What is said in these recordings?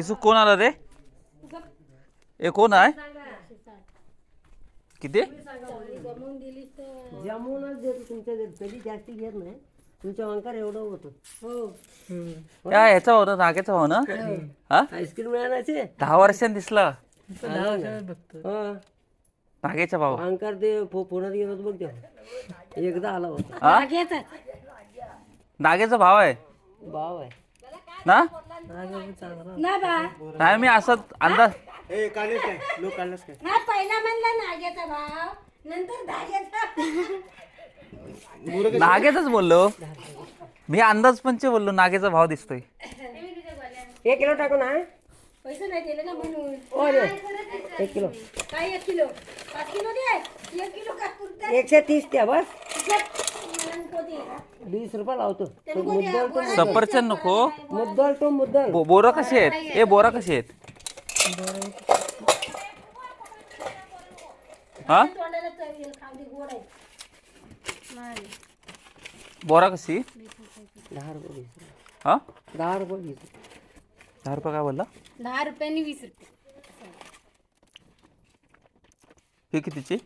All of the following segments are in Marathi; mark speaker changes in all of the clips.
Speaker 1: किसू कोण आला रे? ए कोण आहे? किती?
Speaker 2: जमूनच देतो तुमच्या कधी जास्ती घेत नाही तुमच्या अंकार एवढं होतं. हो.
Speaker 1: या ह्याचा भाऊ ना नाग्याचा भाऊ ना? हा?
Speaker 2: आईस्क्रीम मिळाल्याचे
Speaker 1: दहा वर्षांनी दिसला.
Speaker 2: हा
Speaker 1: नागेचा भाऊ.
Speaker 2: अंकार ते पु- पुण्यात गेलो बघ तेव्हा. एकदा आला होता.
Speaker 1: हा? नागेचा. भाव आहे.
Speaker 2: भाव आहे.
Speaker 1: ना?
Speaker 3: ना बा.
Speaker 1: नाही मी असं अंदाज
Speaker 4: ए काय? लोक काय?
Speaker 3: हा पहिला म्हणला नाग्याचा भाव नंतर धाग्याचा.
Speaker 1: नागेचाच बोललो. मी अंदाज पंच बोललो नागेचा भाव दिसतोय.
Speaker 2: एक किलो टाकू ना
Speaker 3: पैसे नाही दिले ना म्हणून.
Speaker 2: हो एक किलो.
Speaker 3: काय एक किलो? पाच किलो दे. एक किलो का पुरता
Speaker 2: एकशे तीस त्या बस. वीस रुपये लावतो. तो मुद्दल तो
Speaker 1: सफरचंद नको.
Speaker 2: मुद्दल तो मुद्दल.
Speaker 1: बो- बोरं कशी आहेत? ए बोरा कशी आहेत? हा?
Speaker 3: तोंडाला चव येईल खावडी गोड आहे.
Speaker 1: बोरा कशी?
Speaker 2: दहा रुपये वीस रुपये.
Speaker 1: हा?
Speaker 2: दहा रुपये वीस रुपये.
Speaker 1: दहा रुपये काय बोलला?
Speaker 3: दहा रुपयांनी वीस रुपये.
Speaker 1: ही कितीची?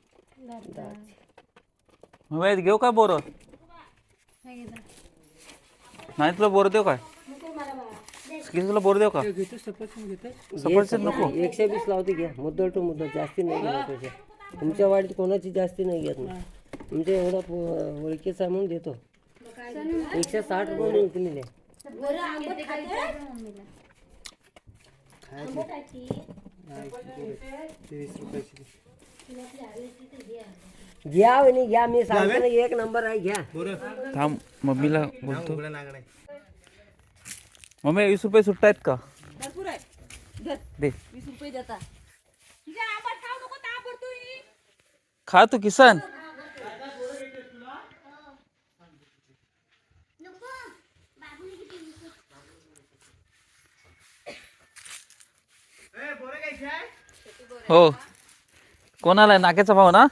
Speaker 1: मग घेऊ काय बोरं? नाही तुला बोर देऊ काय तुला बोर देऊ का सफरचंद नको
Speaker 2: एकशे वीस लावते घ्या मुद्दल टू मुद्दल जास्ती नाही घेत त्याच्या तुमच्या वाडीत कोणाची जास्ती नाही घेत ना तुमच्या एवढा ओळखीचा आहे म्हणून देतो एकशे साठ रुपये विकलेले
Speaker 4: वीस रुपयाची
Speaker 2: घ्या वहिनी घ्या. मी सांगतो ना एक नंबर आहे घ्या.
Speaker 1: थांब मम्मीला बोलतो. मम्मी वीस रुपये सुट्टा आहेत का?
Speaker 3: भरपूर आहे.
Speaker 1: दे.
Speaker 3: वीस रुपये देता. तुझ्या आंबट खाऊ नको ताबडतोय
Speaker 1: खा तू किसन. हो. कोणाला नाक्याचा भाव ना?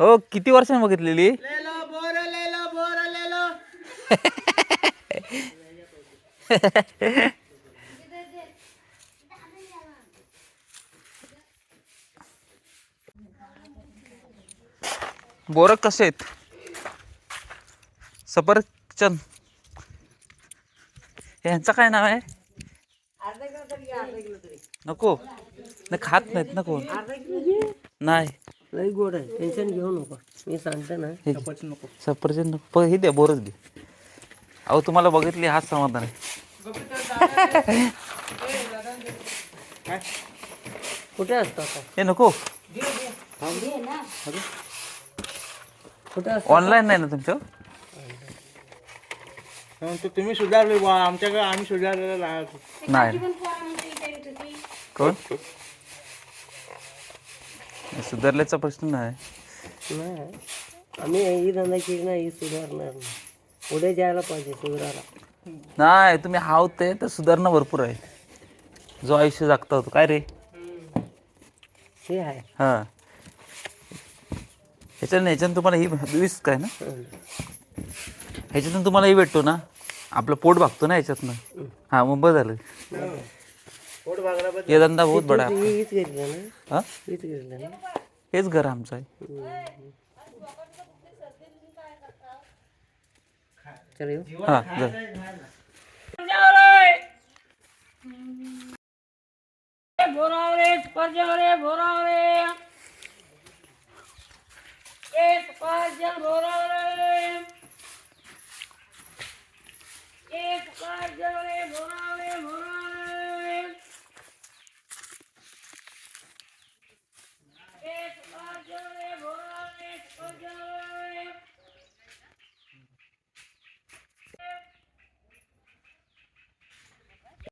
Speaker 1: हो किती वर्षांनी बघितलेली?
Speaker 4: ले लो बोर ले लो बोर ले लो
Speaker 1: बोरं कसे आहेत? सफरचंद यांचं काय नाव आहे? नको. नाही खात नाहीत ना कोण? नाही.
Speaker 2: लई गोड आहे. टेन्शन घेऊ नको. मी सांगतो ना.
Speaker 1: हे सफरचंद नको. प- हे द्या बोरच घे. अहो तुम्हाला बघितली हाच समाधान आहे.
Speaker 2: कुठे असतो आता?
Speaker 1: हे नको.
Speaker 2: कुठे असतो?
Speaker 1: ऑनलाईन नाही ना तुमचं?
Speaker 4: तुम्ही सुधारले बा आमच्याकडे आम्ही सुधारलेलं नाही.
Speaker 3: पण
Speaker 1: कोण? सुधारल्याचा प्रश्न नाही.
Speaker 2: नाही. आम्ही ही धंदा केली नाही ही सुधारणार नाही. पुढे जायला पाहिजे सुधारायला.
Speaker 1: नाही तुम्ही हाव ते तर सुधारणा भरपूर आहे. जो आयुष्य जगता होतो काय रे?
Speaker 2: हे आहे.
Speaker 1: हा. ह्याच्यानं ह्याच्यानं तुम्हाला ही वीस काय ना? ह्याच्यातून तुम्हाला ही भेटतो ना? आपलं पोट भागतो ना ह्याच्यातनं? हा मग बरं झालं. ये धंदा बहुत बडा
Speaker 2: हेच
Speaker 1: घर आमचं आहे. हा
Speaker 3: एक